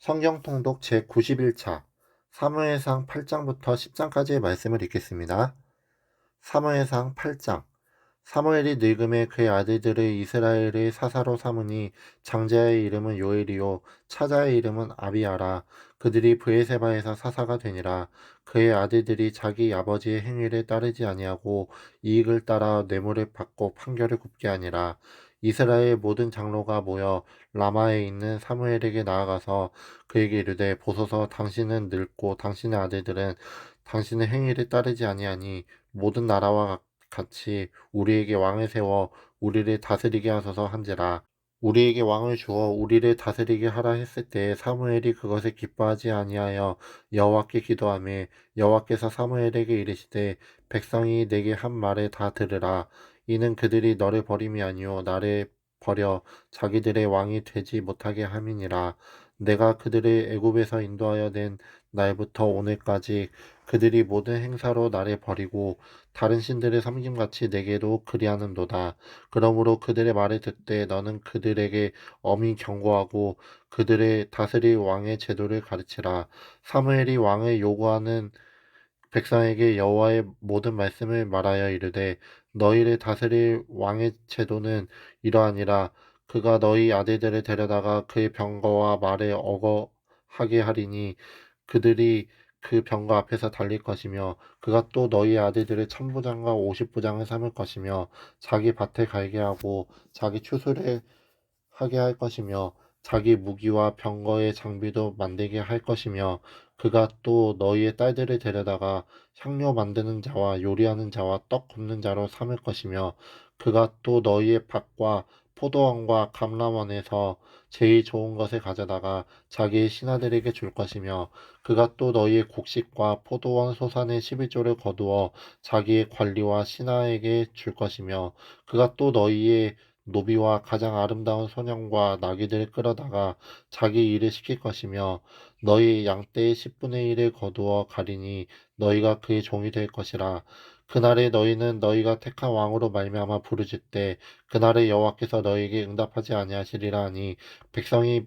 성경 통독 제91차 사무엘상 8장부터 10장까지의 말씀을 읽겠습니다. 사무엘상 8장. 사무엘이 늙음에 그의 아들들을 이스라엘의 사사로 삼으니 장자의 이름은 요엘이요 차자의 이름은 아비아라. 그들이 브에세바에서 사사가 되니라. 그의 아들들이 자기 아버지의 행위를 따르지 아니하고 이익을 따라 뇌물을 받고 판결을 굽게 하니라 이스라엘 모든 장로가 모여 라마에 있는 사무엘에게 나아가서 그에게 이르되 보소서 당신은 늙고 당신의 아들들은 당신의 행위를 따르지 아니하니 모든 나라와 같이 우리에게 왕을 세워 우리를 다스리게 하소서 한지라. 우리에게 왕을 주어 우리를 다스리게 하라 했을 때 사무엘이 그것을 기뻐하지 아니하여 여호와께 기도하며 여호와께서 사무엘에게 이르시되 백성이 내게 한 말을 다 들으라 이는 그들이 너를 버림이 아니요 나를 버려 자기들의 왕이 되지 못하게 함이니라 내가 그들을 애굽에서 인도하여 낸 날부터 오늘까지 그들이 모든 행사로 나를 버리고 다른 신들을 섬김같이 내게도 그리하는도다. 그러므로 그들의 말을 듣되 너는 그들에게 엄히 경고하고 그들의 다스릴 왕의 제도를 가르치라. 사무엘이 왕을 요구하는 백성에게 여호와의 모든 말씀을 말하여 이르되 너희를 다스릴 왕의 제도는 이러하니라. 그가 너희 아들들을 데려다가 그의 병거와 말에 어거하게 하리니 그들이 그 병거 앞에서 달릴 것이며 그가 또 너희 아들들을 천부장과 오십부장을 삼을 것이며 자기 밭에 갈게 하고 자기 추수를 하게 할 것이며 자기 무기와 병거의 장비도 만들게 할 것이며 그가 또 너희의 딸들을 데려다가 향료 만드는 자와 요리하는 자와 떡 굽는 자로 삼을 것이며 그가 또 너희의 밭과 포도원과 감람원에서 제일 좋은 것을 가져다가 자기의 신하들에게 줄 것이며 그가 또 너희의 곡식과 포도원 소산의 11조를 거두어 자기의 관리와 신하에게 줄 것이며 그가 또 너희의 노비와 가장 아름다운 소년과 나귀들을 끌어다가 자기 일을 시킬 것이며 너희 양떼의 10분의 1을 거두어 가리니 너희가 그의 종이 될 것이라. 그날에 너희는 너희가 택한 왕으로 말미암아 부르짖되 그날에 여호와께서 너희에게 응답하지 아니하시리라 하니 백성이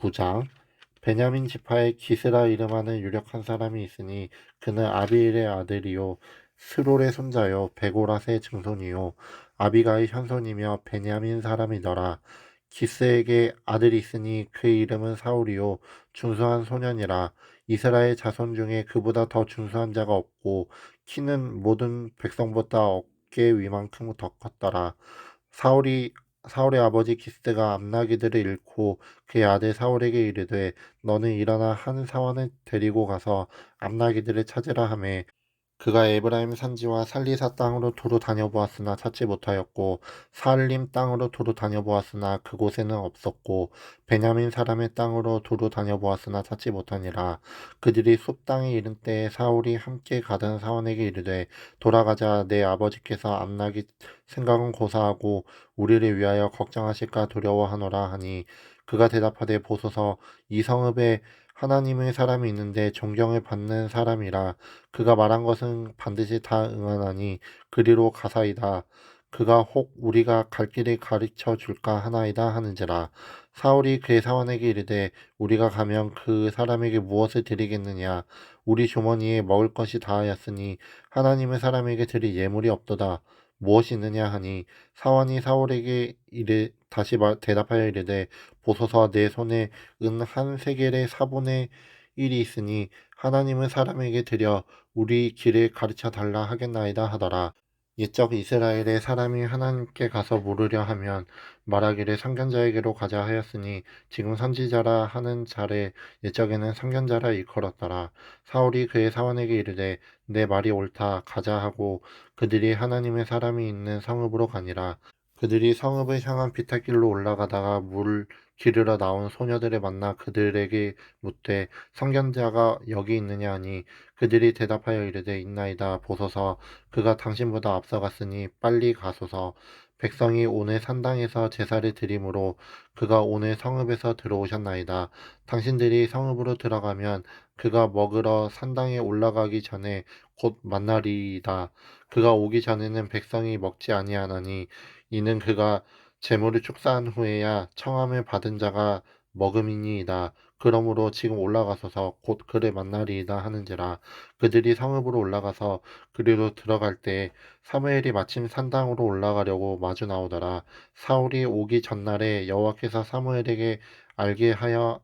9장 베냐민 지파의 기스라 이름하는 유력한 사람이 있으니 그는 아비일의 아들이요 스롤의 손자요 베고라스의 증손이요 아비가의 현손이며 베냐민 사람이더라. 기스에게 아들이 있으니 그의 이름은 사울이요 준수한 소년이라 이스라엘 자손 중에 그보다 더 준수한 자가 없고 키는 모든 백성보다 어깨 위만큼 더 컸더라. 사울이 사울의 아버지 기스가 암나기들을 잃고 그의 아들 사울에게 이르되 너는 일어나 한 사원을 데리고 가서 암나기들을 찾으라 하매 그가 에브라임 산지와 살리사 땅으로 두루 다녀보았으나 찾지 못하였고 사알림 땅으로 두루 다녀보았으나 그곳에는 없었고 베냐민 사람의 땅으로 두루 다녀보았으나 찾지 못하니라. 그들이 숲 땅에 이른 때에 사울이 함께 가던 사원에게 이르되 돌아가자 내 아버지께서 암나기 생각은 고사하고 우리를 위하여 걱정하실까 두려워하노라 하니 그가 대답하되 보소서. 이 성읍에 하나님의 사람이 있는데 존경을 받는 사람이라. 그가 말한 것은 반드시 다 응하나니 그리로 가사이다. 그가 혹 우리가 갈 길을 가르쳐 줄까 하나이다 하는지라. 사울이 그의 사원에게 이르되 우리가 가면 그 사람에게 무엇을 드리겠느냐? 우리 주머니에 먹을 것이 다하였으니 하나님의 사람에게 드릴 예물이 없도다. 무엇이 있느냐 하니 사원이 사울에게 이르 다시 말, 대답하여 이르되 보소서 내 손에 은 한 세겔의 사분의 일이 있으니 하나님은 사람에게 드려 우리 길을 가르쳐 달라 하겠나이다 하더라. 옛적 이스라엘의 사람이 하나님께 가서 물으려 하면 말하기를 상견자에게로 가자 하였으니 지금 선지자라 하는 자를 옛적에는 상견자라 일컬었더라. 사울이 그의 사원에게 이르되 내 말이 옳다 가자 하고 그들이 하나님의 사람이 있는 성읍으로 가니라. 그들이 성읍을 향한 비탈길로 올라가다가 물 기르러 나온 소녀들을 만나 그들에게 묻되 선견자가 여기 있느냐? 하니 그들이 대답하여 이르되 있나이다. 보소서. 그가 당신보다 앞서갔으니 빨리 가소서 백성이 오늘 산당에서 제사를 드림으로 그가 오늘 성읍에서 들어오셨나이다. 당신들이 성읍으로 들어가면 그가 먹으러 산당에 올라가기 전에 곧 만나리이다. 그가 오기 전에는 백성이 먹지 아니하나니 이는 그가 재물을 축사한 후에야 청함을 받은 자가 먹음이니이다. 그러므로 지금 올라가소서 곧 그를 만나리이다 하는지라 그들이 성읍으로 올라가서 그리로 들어갈 때 사무엘이 마침 산당으로 올라가려고 마주 나오더라 사울이 오기 전날에 여호와께서 사무엘에게 알게 하여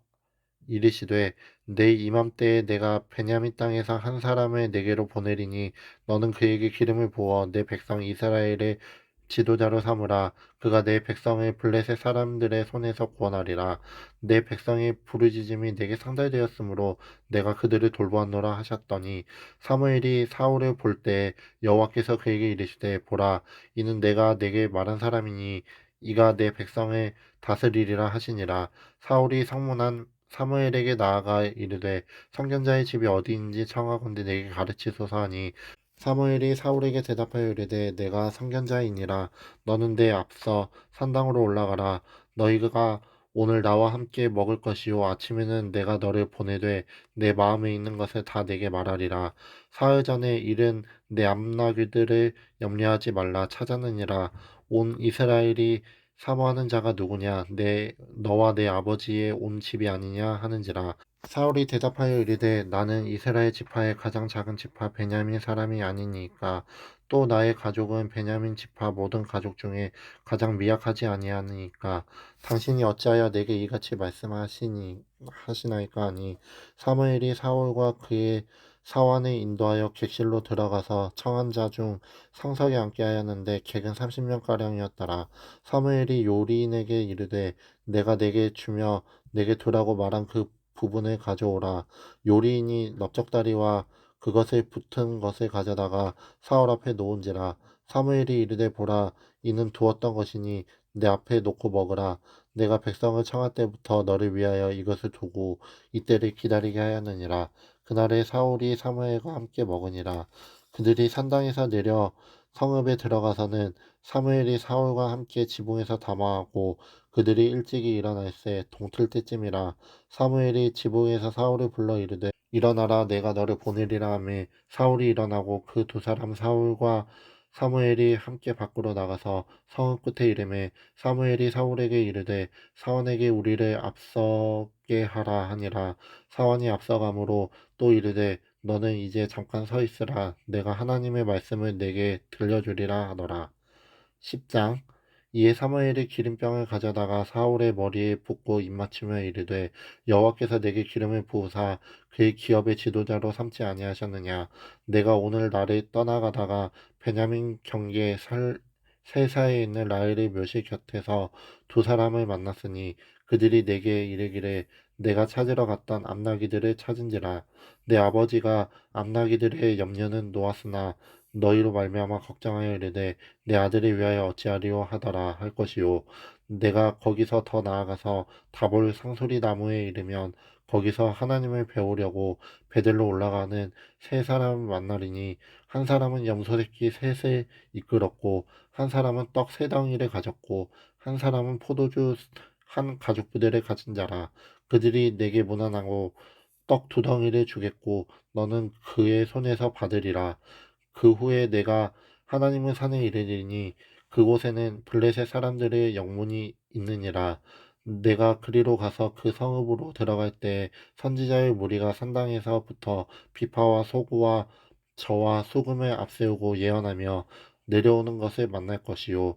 이르시되 내일 이맘때에 내가 베냐민 땅에서 한 사람을 내게로 보내리니 너는 그에게 기름을 부어 내 백성 이스라엘의 지도자로 삼으라. 그가 내 백성을 블레셋 사람들의 손에서 구원하리라. 내 백성의 부르짖음이 내게 상달되었으므로 내가 그들을 돌보았노라 하셨더니 사무엘이 사울을 볼 때 여호와께서 그에게 이르시되 보라 이는 내가 내게 말한 사람이니 이가 내 백성을 다스리리라 하시니라. 사울이 성문한 사무엘에게 나아가 이르되 성견자의 집이 어디인지 청하건대 내게 가르치소서 하니 사무엘이 사울에게 대답하여 이르되 내가 선견자이니라. 너는 내 앞서 산당으로 올라가라. 너희가 오늘 나와 함께 먹을 것이요. 아침에는 내가 너를 보내되 내 마음에 있는 것을 다 내게 말하리라. 사흘 전에 일은 내 암나귀들을 염려하지 말라. 찾았느니라. 온 이스라엘이 사모하는 자가 누구냐? 내 너와 내 아버지의 온 집이 아니냐? 하는지라 사울이 대답하여 이르되 나는 이스라엘 지파의 가장 작은 지파 베냐민 사람이 아니니까 또 나의 가족은 베냐민 지파 모든 가족 중에 가장 미약하지 아니하니까 당신이 어찌하여 내게 이같이 말씀하시니 하시나이까 하니 사무엘이 사울과 그의 사환을 인도하여 객실로 들어가서 청한 자 중 상석에 앉게 하였는데 객은 30명가량이었더라. 사무엘이 요리인에게 이르되 내가 내게 주며 내게 두라고 말한 그 부분을 가져오라. 요리인이 넓적다리와 그것을 붙은 것을 가져다가 사울 앞에 놓은지라. 사무엘이 이르되 보라 이는 두었던 것이니 내 앞에 놓고 먹으라. 내가 백성을 청할 때부터 너를 위하여 이것을 두고 이때를 기다리게 하였느니라. 그날에 사울이 사무엘과 함께 먹으니라. 그들이 산당에서 내려 성읍에 들어가서는 사무엘이 사울과 함께 지붕에서 담화하고 그들이 일찍이 일어날새 동틀 때쯤이라 사무엘이 지붕에서 사울을 불러 이르되 일어나라 내가 너를 보내리라 하매 사울이 일어나고 그 두 사람 사울과 사무엘이 함께 밖으로 나가서 성읍 끝에 이름에 사무엘이 사울에게 이르되 사원에게 우리를 앞서게 하라 하니라. 사원이 앞서가므로 또 이르되 너는 이제 잠깐 서 있으라. 내가 하나님의 말씀을 내게 들려주리라 하더라. 10장. 이에 사무엘이 기름병을 가져다가 사울의 머리에 붓고 입맞추며 이르되 여호와께서 내게 기름을 부으사 그의 기업의 지도자로 삼지 아니하셨느냐? 내가 오늘 나를 떠나가다가 베냐민 경계 살 세사에 있는 라헬의 묘시 곁에서 두 사람을 만났으니 그들이 내게 이르기를 내가 찾으러 갔던 암나기들을 찾은지라. 내 아버지가 암나기들의 염려는 놓았으나 너희로 말미암아 걱정하여 이르되 내 아들을 위하여 어찌하리요 하더라 할 것이요 내가 거기서 더 나아가서 다볼 상소리 나무에 이르면 거기서 하나님을 배우려고 베들로 올라가는 세 사람을 만나리니 한 사람은 염소 새끼 셋을 이끌었고 한 사람은 떡 세 덩이를 가졌고 한 사람은 포도주 한 가죽 부대를 가진 자라. 그들이 내게 무난하고 떡 두 덩이를 주겠고 너는 그의 손에서 받으리라. 그 후에 내가 하나님의 산에 이르리니 그곳에는 블레셋 사람들의 영문이 있느니라. 내가 그리로 가서 그 성읍으로 들어갈 때 선지자의 무리가 산당에서부터 비파와 소구와 저와 수금을 앞세우고 예언하며 내려오는 것을 만날 것이요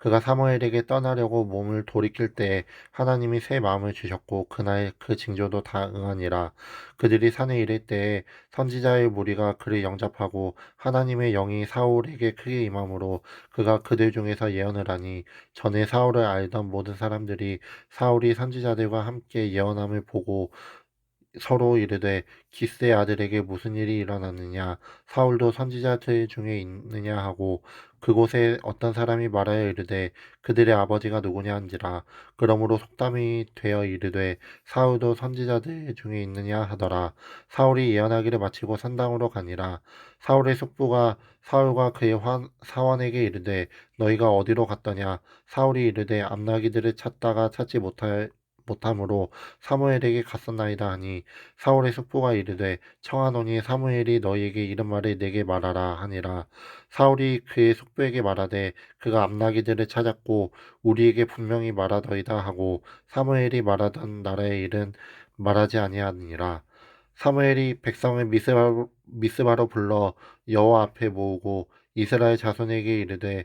그가 사무엘에게 떠나려고 몸을 돌이킬 때에 하나님이 새 마음을 주셨고 그날 그 징조도 다 응하니라. 그들이 산에 이를 때에 선지자의 무리가 그를 영접하고 하나님의 영이 사울에게 크게 임함으로 그가 그들 중에서 예언을 하니 전에 사울을 알던 모든 사람들이 사울이 선지자들과 함께 예언함을 보고 서로 이르되 기스의 아들에게 무슨 일이 일어났느냐 사울도 선지자들 중에 있느냐 하고 그곳에 어떤 사람이 말하여 이르되 그들의 아버지가 누구냐 한지라. 그러므로 속담이 되어 이르되 사울도 선지자들 중에 있느냐 하더라. 사울이 예언하기를 마치고 산당으로 가니라. 사울의 숙부가 사울과 그의 환- 사원에게 이르되 너희가 어디로 갔더냐? 사울이 이르되 암나기들을 찾다가 찾지 못할 못함으로 사무엘에게 갔었나이다 하니 사울의 숙부가 이르되 청하노니 사무엘이 너희에게 이런 말을 내게 말하라 하니라. 사울이 그의 숙부에게 말하되 그가 암나기들을 찾았고 우리에게 분명히 말하더이다 하고 사무엘이 말하던 나라의 일은 말하지 아니하니라. 사무엘이 백성을 미스바로, 미스바로 불러 여호와 앞에 모으고 이스라엘 자손에게 이르되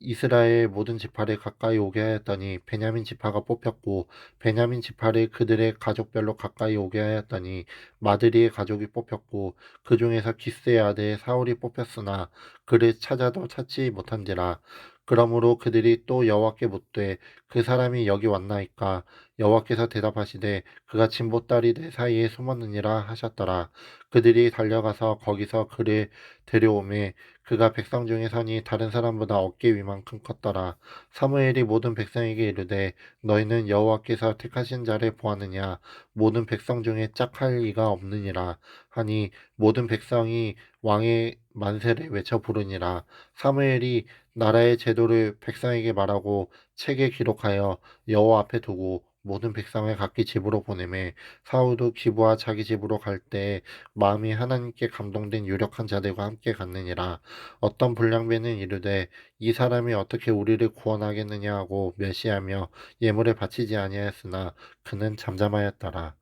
이스라엘 모든 지파를 가까이 오게 하였더니 베냐민 지파가 뽑혔고 베냐민 지파를 그들의 가족별로 가까이 오게 하였더니 마드리의 가족이 뽑혔고 그 중에서 기스의 아들 사울이 뽑혔으나 그를 찾아도 찾지 못한지라. 그러므로 그들이 또 여호와께 묻되 그 사람이 여기 왔나이까? 여호와께서 대답하시되 그가 진보다리들 사이에 숨었느니라 하셨더라. 그들이 달려가서 거기서 그를 데려오매 그가 백성 중에 서니 다른 사람보다 어깨 위만큼 컸더라. 사무엘이 모든 백성에게 이르되 너희는 여호와께서 택하신 자를 보았느냐? 모든 백성 중에 짝할 이가 없느니라. 하니 모든 백성이 왕의 만세를 외쳐 부르니라. 사무엘이 나라의 제도를 백성에게 말하고 책에 기록하여 여호와 앞에 두고 모든 백성을 각기 집으로 보내매 사울도 기부와 자기 집으로 갈 때 마음이 하나님께 감동된 유력한 자들과 함께 갔느니라. 어떤 불량배는 이르되 이 사람이 어떻게 우리를 구원하겠느냐 하고 멸시하며 예물을 바치지 아니하였으나 그는 잠잠하였더라.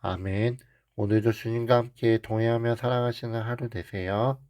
아멘. 오늘도 주님과 함께 동행하며 살아가시는 하루 되세요.